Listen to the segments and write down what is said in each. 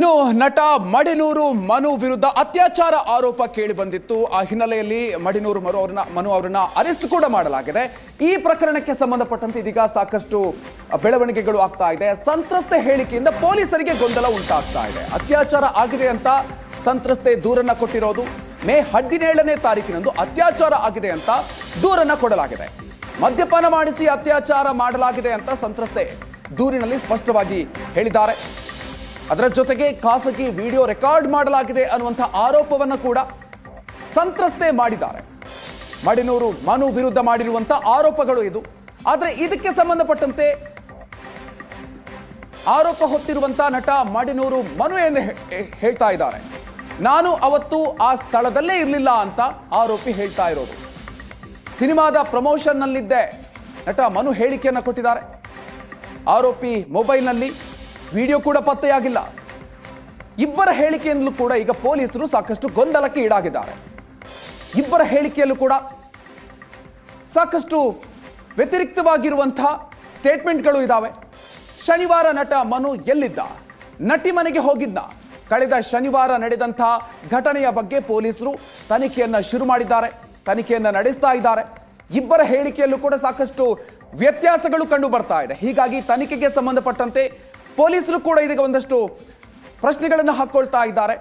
ಇನ್ನು ನಟ ಮಡಿನೂರು ಮನು ವಿರುದ್ಧ ಅತ್ಯಾಚಾರ ಆರೋಪ ಕೇಳಿ ಬಂದಿತ್ತು. ಆ ಹಿನ್ನೆಲೆಯಲ್ಲಿ ಮಡಿನೂರು ಮರು ಅವ್ರನ್ನ, ಮನು ಅವರನ್ನ ಅರೆಸ್ಟ್ ಕೂಡ ಮಾಡಲಾಗಿದೆ. ಈ ಪ್ರಕರಣಕ್ಕೆ ಸಂಬಂಧಪಟ್ಟಂತೆ ಇದೀಗ ಸಾಕಷ್ಟು ಬೆಳವಣಿಗೆಗಳು ಆಗ್ತಾ ಇದೆ. ಸಂತ್ರಸ್ತೆ ಹೇಳಿಕೆಯಿಂದ ಪೊಲೀಸರಿಗೆ ಗೊಂದಲ ಉಂಟಾಗ್ತಾ ಇದೆ. ಅತ್ಯಾಚಾರ ಆಗಿದೆ ಅಂತ ಸಂತ್ರಸ್ತೆ ದೂರನ್ನ ಕೊಟ್ಟಿರೋದು. ಮೇ ಹದಿನೇಳನೇ ತಾರೀಕಿನಂದು ಅತ್ಯಾಚಾರ ಆಗಿದೆ ಅಂತ ದೂರನ್ನ ಕೊಡಲಾಗಿದೆ. ಮದ್ಯಪಾನ ಮಾಡಿಸಿ ಅತ್ಯಾಚಾರ ಮಾಡಲಾಗಿದೆ ಅಂತ ಸಂತ್ರಸ್ತೆ ದೂರಿನಲ್ಲಿ ಸ್ಪಷ್ಟವಾಗಿ ಹೇಳಿದ್ದಾರೆ. ಅದರ ಜೊತೆಗೆ ಖಾಸಗಿ ವಿಡಿಯೋ ರೆಕಾರ್ಡ್ ಮಾಡಲಾಗಿದೆ ಅನ್ನುವಂಥ ಆರೋಪವನ್ನು ಕೂಡ ಸಂತ್ರಸ್ತೆ ಮಾಡಿದ್ದಾರೆ. ಮಡಿನೂರು ಮನು ವಿರುದ್ಧ ಮಾಡಿರುವಂಥ ಆರೋಪಗಳು ಇದು. ಆದರೆ ಇದಕ್ಕೆ ಸಂಬಂಧಪಟ್ಟಂತೆ ಆರೋಪ ಹೊತ್ತಿರುವಂಥ ನಟ ಮಡಿನೂರು ಮನು ಎಂದು ಹೇಳ್ತಾ ಇದ್ದಾರೆ. ನಾನು ಅವತ್ತು ಆ ಸ್ಥಳದಲ್ಲೇ ಇರಲಿಲ್ಲ ಅಂತ ಆರೋಪಿ ಹೇಳ್ತಾ ಇರೋದು. ಸಿನಿಮಾದ ಪ್ರಮೋಷನ್ನಲ್ಲಿದ್ದೆ ನಟ ಮನು ಹೇಳಿಕೆಯನ್ನು ಕೊಟ್ಟಿದ್ದಾರೆ. ಆರೋಪಿ ಮೊಬೈಲ್ನಲ್ಲಿ ವಿಡಿಯೋ ಕೂಡ ಪತ್ತೆಯಾಗಿಲ್ಲ. ಇಬ್ಬರ ಹೇಳಿಕೆಯಿಂದಲೂ ಕೂಡ ಈಗ ಪೊಲೀಸರು ಸಾಕಷ್ಟು ಗೊಂದಲಕ್ಕೆ ಈಡಾಗಿದ್ದಾರೆ. ಇಬ್ಬರ ಹೇಳಿಕೆಯಲ್ಲೂ ಕೂಡ ಸಾಕಷ್ಟು ವ್ಯತಿರಿಕ್ತವಾಗಿರುವಂತಹ ಸ್ಟೇಟ್ಮೆಂಟ್ಗಳು ಇದ್ದಾವೆ ಶನಿವಾರ ನಟ ಮನು ಎಲ್ಲಿದ್ದ? ನಟಿ ಮನೆಗೆ ಹೋಗಿದ್ದ. ಕಳೆದ ಶನಿವಾರ ನಡೆದಂತಹ ಘಟನೆಯ ಬಗ್ಗೆ ಪೊಲೀಸರು ತನಿಖೆಯನ್ನು ಶುರು ಮಾಡಿದ್ದಾರೆ, ತನಿಖೆಯನ್ನು ನಡೆಸ್ತಾ ಇದ್ದಾರೆ. ಇಬ್ಬರ ಹೇಳಿಕೆಯಲ್ಲೂ ಕೂಡ ಸಾಕಷ್ಟು ವ್ಯತ್ಯಾಸಗಳು ಕಂಡು ಬರ್ತಾ ಇದೆ. ಹೀಗಾಗಿ ತನಿಖೆಗೆ ಸಂಬಂಧಪಟ್ಟಂತೆ ಪೊಲೀಸರು ಕೂಡ ಇದೀಗ ಒಂದಷ್ಟು ಪ್ರಶ್ನೆಗಳನ್ನು ಹಾಕ್ಕೊಳ್ತಾ ಇದ್ದಾರೆ.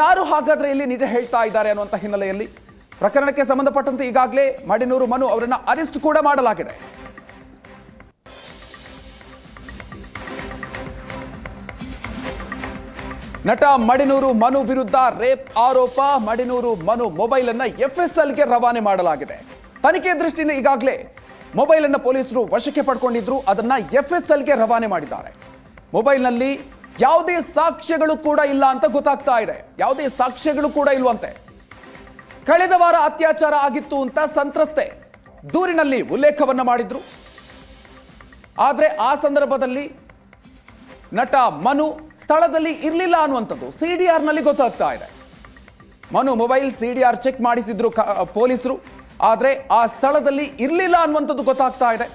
ಯಾರು ಹಾಗಾದ್ರೆ ಇಲ್ಲಿ ನಿಜ ಹೇಳ್ತಾ ಇದ್ದಾರೆ ಅನ್ನುವಂಥ ಹಿನ್ನೆಲೆಯಲ್ಲಿ? ಪ್ರಕರಣಕ್ಕೆ ಸಂಬಂಧಪಟ್ಟಂತೆ ಈಗಾಗಲೇ ಮಡಿನೂರು ಮನು ಅವರನ್ನು ಅರೆಸ್ಟ್ ಕೂಡ ಮಾಡಲಾಗಿದೆ. ನಟ ಮಡಿನೂರು ಮನು ವಿರುದ್ಧ ರೇಪ್ ಆರೋಪ, ಮಡಿನೂರು ಮನು ಮೊಬೈಲ್ ಅನ್ನ ಎಫ್ಎಸ್ಎಲ್ಗೆ ರವಾನೆ ಮಾಡಲಾಗಿದೆ. ತನಿಖೆ ದೃಷ್ಟಿಯಿಂದ ಈಗಾಗಲೇ ಮೊಬೈಲ್ ಅನ್ನ ಪೊಲೀಸರು ವಶಕ್ಕೆ ಪಡ್ಕೊಂಡಿದ್ರು, ಅದನ್ನ ಎಫ್ಎಸ್ಎಲ್ಗೆ ರವಾನೆ ಮಾಡಿದ್ದಾರೆ. ಮೊಬೈಲ್ನಲ್ಲಿ ಯಾವುದೇ ಸಾಕ್ಷ್ಯಗಳು ಕೂಡ ಇಲ್ಲ ಅಂತ ಗೊತ್ತಾಗ್ತಾ ಇದೆ. ಯಾವುದೇ ಸಾಕ್ಷ್ಯಗಳು ಕೂಡ ಇಲ್ವಂತೆ. ಕಳೆದ ವಾರ ಅತ್ಯಾಚಾರ ಆಗಿತ್ತು ಅಂತ ಸಂತ್ರಸ್ತೆ ದೂರಿನಲ್ಲಿ ಉಲ್ಲೇಖವನ್ನ ಮಾಡಿದ್ರು. ಆದರೆ ಆ ಸಂದರ್ಭದಲ್ಲಿ ನಟ ಮನು ಸ್ಥಳದಲ್ಲಿ ಇರಲಿಲ್ಲ ಅನ್ನುವಂಥದ್ದು ಸಿ ಡಿ ಆರ್ನಲ್ಲಿ ಗೊತ್ತಾಗ್ತಾ ಇದೆ. ಮನು ಮೊಬೈಲ್ ಸಿಡಿಆರ್ ಚೆಕ್ ಮಾಡಿಸಿದ್ರು ಪೊಲೀಸರು. ಆದರೆ ಆ ಸ್ಥಳದಲ್ಲಿ ಇರಲಿಲ್ಲ ಅನ್ನುವಂಥದ್ದು ಗೊತ್ತಾಗ್ತಾ ಇದೆ.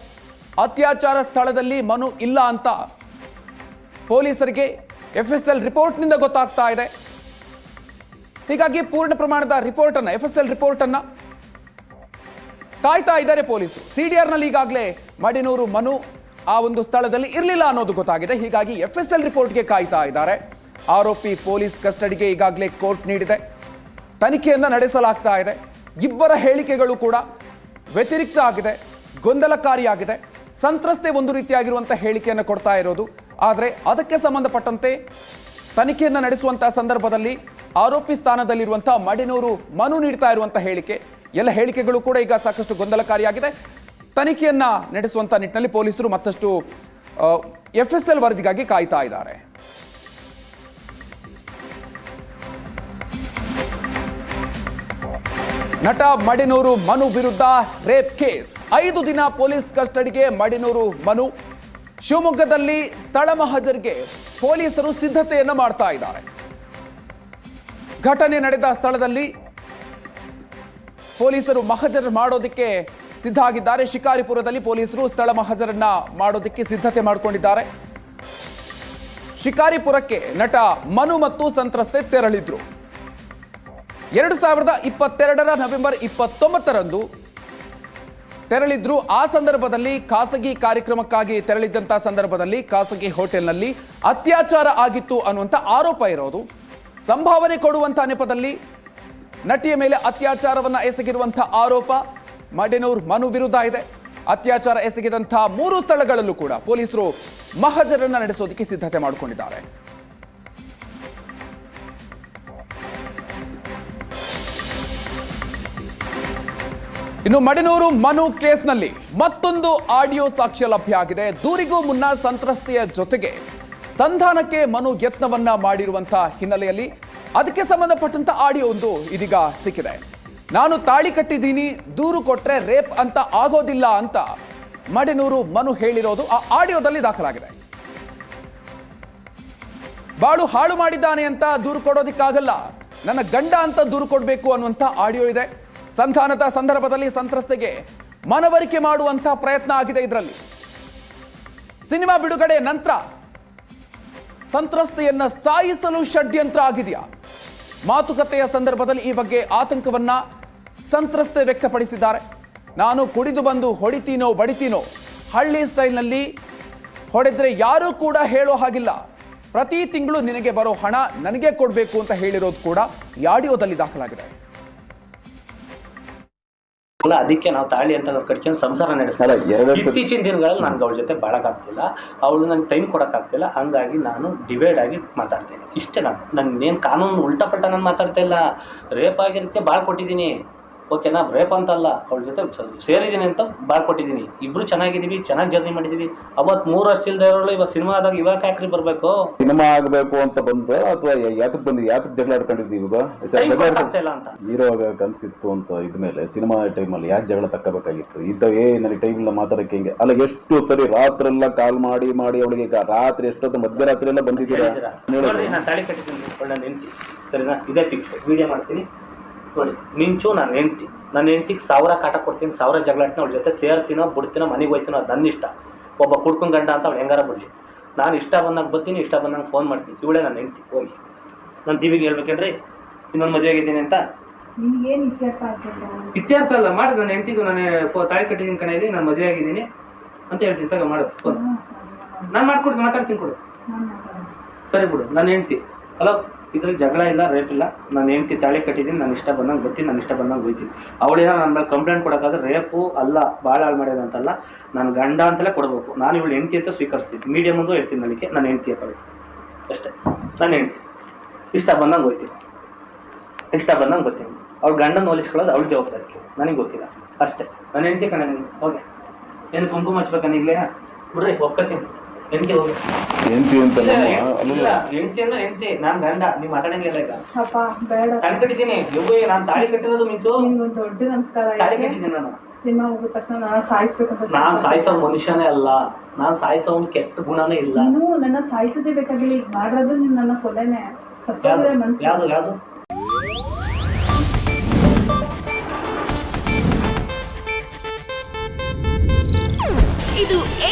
ಅತ್ಯಾಚಾರ ಸ್ಥಳದಲ್ಲಿ ಮನು ಇಲ್ಲ ಅಂತ ಪೊಲೀಸರಿಗೆ ಎಫ್ ಎಸ್ ಎಲ್ ರಿಪೋರ್ಟ್ನಿಂದ ಗೊತ್ತಾಗ್ತಾ ಇದೆ. ಹೀಗಾಗಿ ಪೂರ್ಣ ಪ್ರಮಾಣದ ರಿಪೋರ್ಟ್ ಅನ್ನ ಎಫ್ ಎಸ್ ಎಲ್ ರಿಪೋರ್ಟ್ ಅನ್ನ ಕಾಯ್ತಾ ಇದ್ದಾರೆ ಪೊಲೀಸರು. ಸಿಡಿಆರ್ನಲ್ಲಿ ಈಗಾಗಲೇ ಮಡಿನೂರು ಮನು ಆ ಒಂದು ಸ್ಥಳದಲ್ಲಿ ಇರಲಿಲ್ಲ ಅನ್ನೋದು ಗೊತ್ತಾಗಿದೆ. ಹೀಗಾಗಿ ಎಫ್ ಎಸ್ ಎಲ್ ರಿಪೋರ್ಟ್ಗೆ ಕಾಯ್ತಾ ಇದ್ದಾರೆ. ಆರೋಪಿ ಪೊಲೀಸ್ ಕಸ್ಟಡಿಗೆ ಈಗಾಗಲೇ ಕೋರ್ಟ್ ನೀಡಿದೆ. ತನಿಖೆಯನ್ನ ನಡೆಸಲಾಗ್ತಾ ಇದೆ. ಇಬ್ಬರ ಹೇಳಿಕೆಗಳು ಕೂಡ ವ್ಯತಿರಿಕ್ತ ಆಗಿದೆ, ಗೊಂದಲಕಾರಿಯಾಗಿದೆ. ಸಂತ್ರಸ್ತೆ ಒಂದು ರೀತಿಯಾಗಿರುವಂಥ ಹೇಳಿಕೆಯನ್ನು ಕೊಡ್ತಾ ಇರೋದು ಆದರೆ ಅದಕ್ಕೆ ಸಂಬಂಧಪಟ್ಟಂತೆ ತನಿಖೆಯನ್ನು ನಡೆಸುವಂತಹ ಸಂದರ್ಭದಲ್ಲಿ ಆರೋಪಿ ಸ್ಥಾನದಲ್ಲಿರುವಂತಹ ಮಡಿನೂರು ಮನು ನೀಡ್ತಾ ಇರುವಂತಹ ಹೇಳಿಕೆ, ಎಲ್ಲ ಹೇಳಿಕೆಗಳು ಕೂಡ ಈಗ ಸಾಕಷ್ಟು ಗೊಂದಲಕಾರಿಯಾಗಿದೆ. ತನಿಖೆಯನ್ನ ನಡೆಸುವಂತ ನಿಟ್ಟಿನಲ್ಲಿ ಪೊಲೀಸರು ಮತ್ತಷ್ಟು ಎಫ್ ಎಸ್ ಎಲ್ ವರದಿಗಾಗಿ ಕಾಯ್ತಾ ಇದ್ದಾರೆ. ನಟ ಮಡಿನೂರು ಮನು ವಿರುದ್ಧ ರೇಪ್ ಕೇಸ್. ಐದು ದಿನ ಪೊಲೀಸ್ ಕಸ್ಟಡಿಗೆ ಮಡಿನೂರು ಮನು. ಶಿವಮೊಗ್ಗದಲ್ಲಿ ಸ್ಥಳ ಮಹಜರಿಗೆ ಪೊಲೀಸರು ಸಿದ್ಧತೆಯನ್ನು ಮಾಡ್ತಾ ಇದ್ದಾರೆ. ಘಟನೆ ನಡೆದ ಸ್ಥಳದಲ್ಲಿ ಪೊಲೀಸರು ಮಹಜರ್ ಮಾಡೋದಕ್ಕೆ ಸಿದ್ಧ ಆಗಿದ್ದಾರೆ. ಶಿಕಾರಿಪುರದಲ್ಲಿ ಪೊಲೀಸರು ಸ್ಥಳ ಮಹಜರನ್ನ ಮಾಡೋದಕ್ಕೆ ಸಿದ್ಧತೆ ಮಾಡಿಕೊಂಡಿದ್ದಾರೆ. ಶಿಕಾರಿಪುರಕ್ಕೆ ನಟ ಮನು ಮತ್ತು ಸಂತ್ರಸ್ತೆ ತೆರಳಿದ್ರು. ಎರಡು ಸಾವಿರದ ಇಪ್ಪತ್ತೆರಡರ ನವೆಂಬರ್ ಇಪ್ಪತ್ತೊಂಬತ್ತರಂದು ತೆರಳಿದ್ರು ಆ ಸಂದರ್ಭದಲ್ಲಿ ಖಾಸಗಿ ಕಾರ್ಯಕ್ರಮಕ್ಕಾಗಿ ತೆರಳಿದ್ದಂಥ ಸಂದರ್ಭದಲ್ಲಿ ಖಾಸಗಿ ಹೋಟೆಲ್ನಲ್ಲಿ ಅತ್ಯಾಚಾರ ಆಗಿತ್ತು ಅನ್ನುವಂಥ ಆರೋಪ ಇರೋದು. ಸಂಭಾವನೆ ಕೊಡುವಂಥ ನೆಪದಲ್ಲಿ ನಟಿಯ ಮೇಲೆ ಅತ್ಯಾಚಾರವನ್ನು ಎಸಗಿರುವಂಥ ಆರೋಪ ಮಡೆನೂರ್ ಮನು ವಿರುದ್ಧ ಇದೆ. ಅತ್ಯಾಚಾರ ಎಸಗಿದಂಥ ಮೂರು ಸ್ಥಳಗಳಲ್ಲೂ ಕೂಡ ಪೊಲೀಸರು ಮಹಜರನ್ನ ನಡೆಸೋದಕ್ಕೆ ಸಿದ್ಧತೆ ಮಾಡಿಕೊಂಡಿದ್ದಾರೆ. ಇನ್ನು ಮಡಿನೂರು ಮನು ಕೇಸ್ನಲ್ಲಿ ಮತ್ತೊಂದು ಆಡಿಯೋ ಸಾಕ್ಷ್ಯ ಲಭ್ಯ ಆಗಿದೆ. ದೂರಿಗೂ ಮುನ್ನ ಸಂತ್ರಸ್ತೆಯ ಜೊತೆಗೆ ಸಂಧಾನಕ್ಕೆ ಮನು ಯತ್ನವನ್ನ ಮಾಡಿರುವಂತಹ ಹಿನ್ನೆಲೆಯಲ್ಲಿ ಅದಕ್ಕೆ ಸಂಬಂಧಪಟ್ಟಂತ ಆಡಿಯೋ ಒಂದು ಇದೀಗ ಸಿಕ್ಕಿದೆ. ನಾನು ತಾಳಿ ಕಟ್ಟಿದ್ದೀನಿ, ದೂರು ಕೊಟ್ರೆ ರೇಪ್ ಅಂತ ಆಗೋದಿಲ್ಲ ಅಂತ ಮಡಿನೂರು ಮನು ಹೇಳಿರೋದು ಆ ಆಡಿಯೋದಲ್ಲಿ ದಾಖಲಾಗಿದೆ. ಬಾಳು ಹಾಳು ಮಾಡಿದ್ದಾನೆ ಅಂತ ದೂರು ಕೊಡೋದಿಕ್ಕಾಗಲ್ಲ. ನನ್ನ ಗಂಡ ಅಂತ ದೂರು ಕೊಡಬೇಕು ಅನ್ನುವಂಥ ಆಡಿಯೋ ಇದೆ. ಸಂಧಾನದ ಸಂದರ್ಭದಲ್ಲಿ ಸಂತ್ರಸ್ತೆಗೆ ಮನವರಿಕೆ ಮಾಡುವಂತಹ ಪ್ರಯತ್ನ ಆಗಿದೆ ಇದರಲ್ಲಿ. ಸಿನಿಮಾ ಬಿಡುಗಡೆ ನಂತರ ಸಂತ್ರಸ್ತೆಯನ್ನ ಸಾಯಿಸಲು ಷಡ್ಯಂತ್ರ ಆಗಿದೆಯಾ? ಮಾತುಕತೆಯ ಸಂದರ್ಭದಲ್ಲಿ ಈ ಬಗ್ಗೆ ಆತಂಕವನ್ನ ಸಂತ್ರಸ್ತೆ ವ್ಯಕ್ತಪಡಿಸಿದ್ದಾರೆ. ನಾನು ಕುಡಿದು ಬಂದು ಹೊಡಿತೀನೋ ಬಡಿತೀನೋ ಹಳ್ಳಿ ಸ್ಟೈಲ್ನಲ್ಲಿ ಹೊಡೆದ್ರೆ ಯಾರೂ ಕೂಡ ಹೇಳೋ ಹಾಗಿಲ್ಲ. ಪ್ರತಿ ತಿಂಗಳು ನಿನಗೆ ಬರೋ ಹಣ ನನಗೆ ಕೊಡಬೇಕು ಅಂತ ಹೇಳಿರೋದು ಕೂಡ ಆಡಿಯೋದಲ್ಲಿ ದಾಖಲಾಗಿದೆ. ಅಲ್ಲ ಅದಕ್ಕೆ ನಾವು ತಾಳಿ ಅಂತ ನಾವು ಕಟ್ಕೊಂಡು ಸಂಸಾರ ನಡೆಸ್ತಾರೆ. ಇತ್ತೀಚಿನ ದಿನಗಳಲ್ಲಿ ನನ್ಗೆ ಅವಳ ಜೊತೆ ಬಾಳಕ್ಕಾಗ್ತಿಲ್ಲ ಅವಳು ನನಗೆ ಟೈಮ್ ಕೊಡೋಕ್ಕಾಗ್ತಿಲ್ಲ ಹಂಗಾಗಿ ನಾನು ಡಿವೈಡ್ ಆಗಿ ಮಾತಾಡ್ತೇನೆ. ಇಷ್ಟೇ ನಾನು. ನನ್ನೇನು ಕಾನೂನು ಉಲ್ಟಾ ಪಲ್ಟಾ ನಾನು ಮಾತಾಡ್ತಾ ಇಲ್ಲ. ರೇಪ್ ಆಗಿರೋದಕ್ಕೆ ಬಾಳ್ ಕೊಟ್ಟಿದ್ದೀನಿ. ಓಕೆನಾ ರೇಪ್ ಅಂತಲ್ಲ ಅವಳ ಜೊತೆ ಸೇರಿದ್ದೀನಿ ಅಂತ ಬಾಳ್ ಕೊಟ್ಟಿದ್ದೀನಿ ಇಬ್ರು ಚೆನ್ನಾಗಿದ್ದೀವಿ ಚೆನ್ನಾಗಿ ಜರ್ನಿ ಮಾಡಿದ್ದೀವಿ ಅವತ್ತು ಮೂರು ವರ್ಷ ಇವಾಗ ಸಿನಿಮಾದಾಗ ಇವಾಗ ಯಾಕ್ರಿ ಬರಬೇಕು? ಸಿನಿಮಾ ಆಗಬೇಕು ಅಂತ ಬಂದ್ರೆ ಅಥವಾ ಯಾತಕ್ ಬಂದು ಯಾತಕ್ ಜಗಳ ಆಡ್ಕೊಂಡಿದ್ದೀವಿ ಇವಾಗ ಅಂತ. ಹೀರೋ ಕನಸಿತ್ತು ಅಂತ ಇದ್ಮೇಲೆ ಸಿನಿಮಾ ಟೈಮಲ್ಲಿ ಯಾಕೆ ಜಗಳ ತಕ್ಕಬೇಕಾಗಿತ್ತು? ಇದ್ದ ಏ ನನಗೆ ಟೈಮ್ ಇಲ್ಲ ಮಾತಾಡಕ್ಕೆ ಹಿಂಗೆ. ಅಲ್ಲ ಎಷ್ಟು ಸರಿ ರಾತ್ರೆಲ್ಲ ಕಾಲ್ ಮಾಡಿ ಮಾಡಿ ಅವಳಿಗೆ ರಾತ್ರಿ ಎಷ್ಟೊತ್ತು ಮಧ್ಯರಾತ್ರಿ ಎಲ್ಲ ಬಂದಿದ್ದೀರಾ? ತಾಳಿ ಕಟ್ಟಿದ್ದೀನಿ ಒಳ್ಳೆ ಹೆಂಡತಿ ಸರಿನಾ? ಇದೇ ಫಿಕ್ಸ್ ವಿಡಿಯೋ ಮಾಡ್ತೀನಿ. ನೋಡಿ ಮಿಂಚು ನನ್ನ ಹೆಂಡ್ತಿ. ನನ್ನ ಹೆಂಡ್ತಿಗೆ ಸಾವಿರ ಕಾಟ ಕೊಡ್ತೀನಿ ಸಾವಿರ ಜಗಳ ಅವಳ ಜೊತೆ ಸೇರ್ತೀನೋ ಬಿಡ್ತೀನೋ ಮನೆಗೆ ಹೋಯ್ತೀನೋ ಅದು ನನ್ನ ಇಷ್ಟ. ಒಬ್ಬ ಕುಡ್ಕೊಂಡ್ ಗಂಡ ಅಂತ ಅವ್ಳು ಹೆಂಗಾರ ಬಿಡ್ಲಿ. ನಾನು ಇಷ್ಟ ಬಂದಾಗ ಬರ್ತೀನಿ ಇಷ್ಟ ಬಂದಾಗ ಫೋನ್ ಮಾಡ್ತೀನಿ. ಇವಳೇ ನನ್ನ ಹೆಂಡ್ತಿ ಹೋಗಿ. ನಾನು ದಿವಿಗೆ ಹೇಳ್ಬೇಕೇನ್ರಿ? ಇನ್ನೊಂದು ಮದುವೆ ಆಗಿದ್ದೀನಿ ಅಂತ? ಇತ್ಯರ್ಥ ಇತ್ಯರ್ಥ ಅಲ್ಲ ಮಾಡಿ ನನ್ನ ಹೆಂಡ್ತಿಗೂ ನಾನು ತಾಯಿ ತಾಳಿ ಕಟ್ಟಿದ್ದೀನಿ ಕಣೆಯಲ್ಲಿ ನಾನು ಮದುವೆ ಆಗಿದ್ದೀನಿ ಅಂತ ಹೇಳ್ತೀನಿ. ತಗೋ ಮಾಡು ಫೋನ್. ನಾನು ಮಾಡ್ಕೊಡ್ತೀನಿ ಮಾತಾಡ್ತೀನಿ ಕೊಡು. ಸರಿ ಬಿಡು ನನ್ನ ಹೆಂಡ್ತಿ. ಹಲೋ ಇದ್ರಲ್ಲಿ ಜಗಳ ಇಲ್ಲ ರೇಪ್ ಇಲ್ಲ. ನಾನು ಹೆಂಡ್ತಿ ತಾಳಿ ಕಟ್ಟಿದ್ದೀನಿ, ನಾನು ಇಷ್ಟ ಬಂದಂಗೆ ಬರ್ತೀನಿ, ನಾನು ಇಷ್ಟ ಬಂದಂಗೆ ಹೋಯ್ತೀನಿ ಅವಳೇನೋ ನನ್ನ ಮೇಲೆ ಕಂಪ್ಲೇಂಟ್ ಕೊಡೋಕ್ಕಾದ್ರೆ ರೇಪು ಅಲ್ಲ ಭಾಳ ಹಾಳು ಮಾಡ್ಯೋದು ಅಂತಲ್ಲ, ನಾನು ಗಂಡ ಅಂತಲೇ ಕೊಡಬೇಕು. ನಾನು ಇವಳು ಹೆಂಡ್ತಿ ಅಂತ ಸ್ವೀಕರಿಸ್ತೀನಿ. ಮೀಡಿಯಮ್ ಮುಂದೆ ಹೇಳ್ತೀನಿ ನನಗೆ ನಾನು ಹೆಂಡ್ತಿ ಅಪ್ಪ ಅಷ್ಟೇ. ನಾನು ಹೆಂಡ್ತಿ. ಇಷ್ಟ ಬಂದಂಗೆ ಹೋಯ್ತೀನಿ ಇಷ್ಟ ಬಂದಂಗೆ ಗೊತ್ತೀನಿ ಅವ್ಳ ಗಂಡನ ಹೋಲಿಸ್ಕೊಳ್ಳೋದು ಅವಳ ಜವಾಬ್ದಾರಿ. ನನಗೆ ಗೊತ್ತಿಲ್ಲ. ಅಷ್ಟೇ. ನಾನು ಹೆಂಡ್ತಿ ಕಣ ಓಕೆ ಏನು ಕುಂಕುಮ ಹಚ್ಬೇಕಾ ನೀಗ್ಲೇ ಬಿಡ್ರಿ, ಒಪ್ಕೊತೀನಿ. ಹೆಂಡ್ತಿ ಅಂತ ಅಲ್ಲ ಹೆಂಡ್ತಿ ಅಂದ್ರೆ ಹೆಂಡ್ತಿ ನಾನ್ ಗಂಡ ನೀವ್ ಮಾತಾಡಂಗಿಲ್ಲ ಈಗ. ಅಪ್ಪ ಬೇಡ. ತಾಳಿ ಕಟ್ಟಿದ್ದೀನಿ ಯವ್ವೇ ನಾನ್ ತಾಳಿ ಕಟ್ಟಿರೋದು ಮಿಂತು ನಿಮ್ಗೊಂದು ದೊಡ್ಡ ನಮಸ್ಕಾರ ತಾಳಿ ಕಟ್ಟಿದ್ದೀನಿ ನಾನು. ಸಿನಿಮಾ ಹೋಗಿದ ತಕ್ಷಣ ನಾನು ಸಾಯಿಸ್ಬೇಕಂತ ಅಂತ ನಾನ್ ಸಾಯಿಸೋ ಮನುಷ್ಯನೇ ಅಲ್ಲ. ನಾನ್ ಸಾಯಿಸೋ ಒಂದು ಕೆಟ್ಟ ಗುಣನೇ ಇಲ್ಲ. ನಾನು ನನ್ನ ಸಾಯಿಸದೇ ಬೇಕಾಗಿಲ್ಲ. ಈಗ ಮಾಡಿರೋದು ನೀನ್ ನನ್ನ ಕೊಲೆನೆ. ಸತ್ಯ ಮನ್ಸು. ಯಾವ್ದು ಯಾವ್ದು?